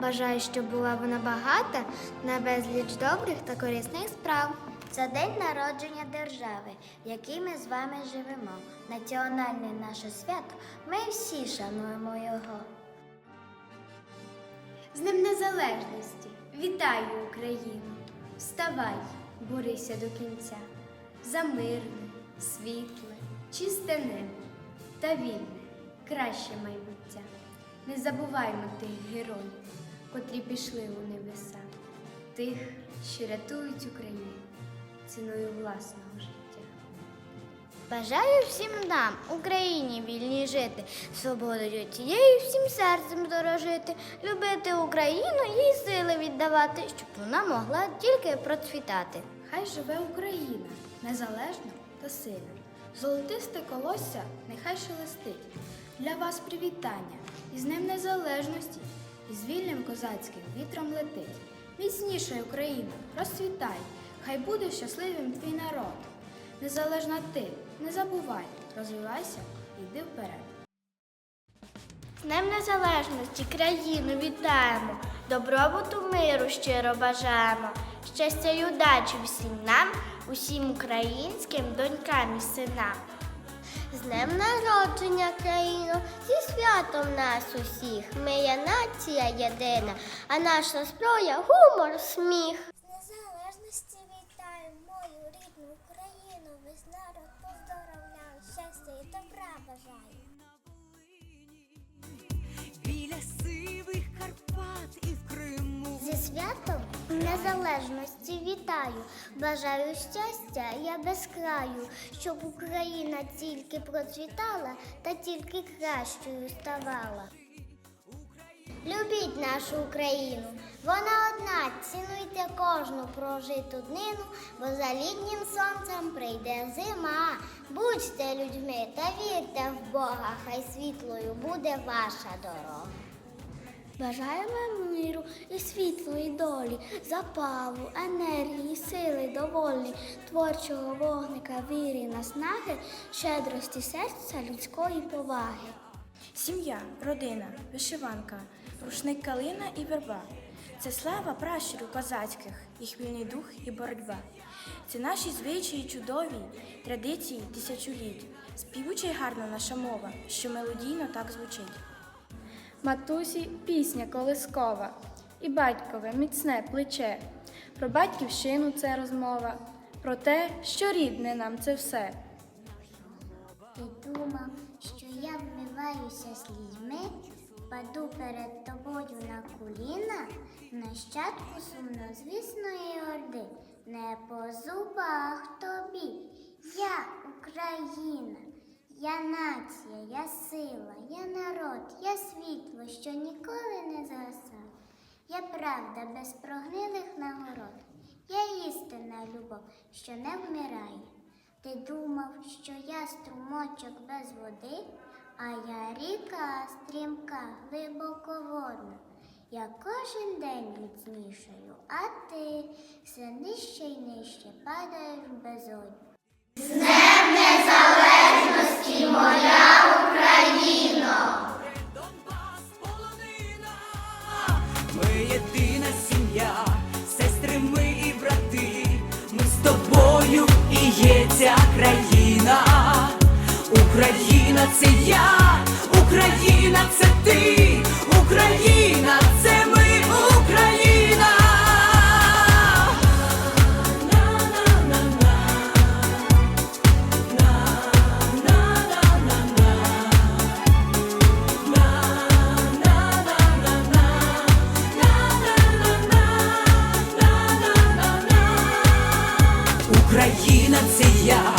Бажаю, щоб була вона багата на безліч добрих та корисних справ. Це день народження держави, в якій ми з вами живемо. Національне наше свято. Ми всі шануємо його. З Днем Незалежності! Вітаю Україну! Вставай, борися до кінця, за мирне, світле, чисте небо та вільне, краще майбуття. Не забуваймо тих героїв, котрі пішли у небеса, тих, що рятують Україну ціною власного життя. Бажаю всім нам, Україні, вільній жити, свободою тією всім серцем дорожити, любити Україну і сили віддавати, щоб вона могла тільки процвітати. Хай живе Україна незалежно та сильно. Золотисте колосся нехай шелестить. Для вас привітання із Днем Незалежності і з вільним козацьким вітром летить. Міцніша Україна, розцвітай, хай буде щасливим твій народ. Незалежна ти, не забувай, розвивайся і йди вперед. З Днем Незалежності країну вітаємо, добробуту миру щиро бажаємо, щастя й удачі всім нам, усім українським донькам і синам. З днем народження країну, зі святом нас усіх. Ми є нація єдина, а наша зброя гумор, сміх. З незалежності вітаю мою рідну Україну. Весь народ поздоровляю, щастя і добра бажаю. біля сивих Карпат і в Криму. Зі святом незалежності вітаю. Бажаю щастя, я без краю, щоб Україна тільки процвітала та тільки кращою ставала. Любіть нашу Україну, вона одна, цінуйте кожну прожиту днину, бо за літнім сонцем прийде зима. Будьте людьми та вірте в Бога, хай світлою буде ваша дорога. Бажаємо миру і світлої долі, запалу, енергії, сили доволі, творчого вогника, віри, наснаги, щедрості серця, людської поваги. Сім'я, родина, вишиванка, рушник калина і верба. Це слава пращурів козацьких, їх вільний дух і боротьба. Це наші звичаї чудові, традиції тисячоліть. Співуча й гарна наша мова, що мелодійно так звучить. Матусі пісня колискова, і батькове міцне плече. Про батьківщину це розмова, про те, що рідне нам це все. Ти думав, що я вмиваюся слізьми, паду перед тобою на коліна, нащадку сумнозвісної орди, не по зубах тобі. Я Україна, я нація, я сила, я народ, я світло, що ніколи не згасає. Я правда без прогнилих нагород, я істинна любов, що не вмирає. Ти думав, що я струмочок без води, а я ріка стрімка, глибоководна. Я кожен день міцнішаю, а ти все нижче й нижче падаєш в безодню і моя Україна. Донбас полонина, ми єдина сім'я, сестри ми і брати. Ми з тобою є ця країна. Україна це я, Україна це ти, Україна. yeah.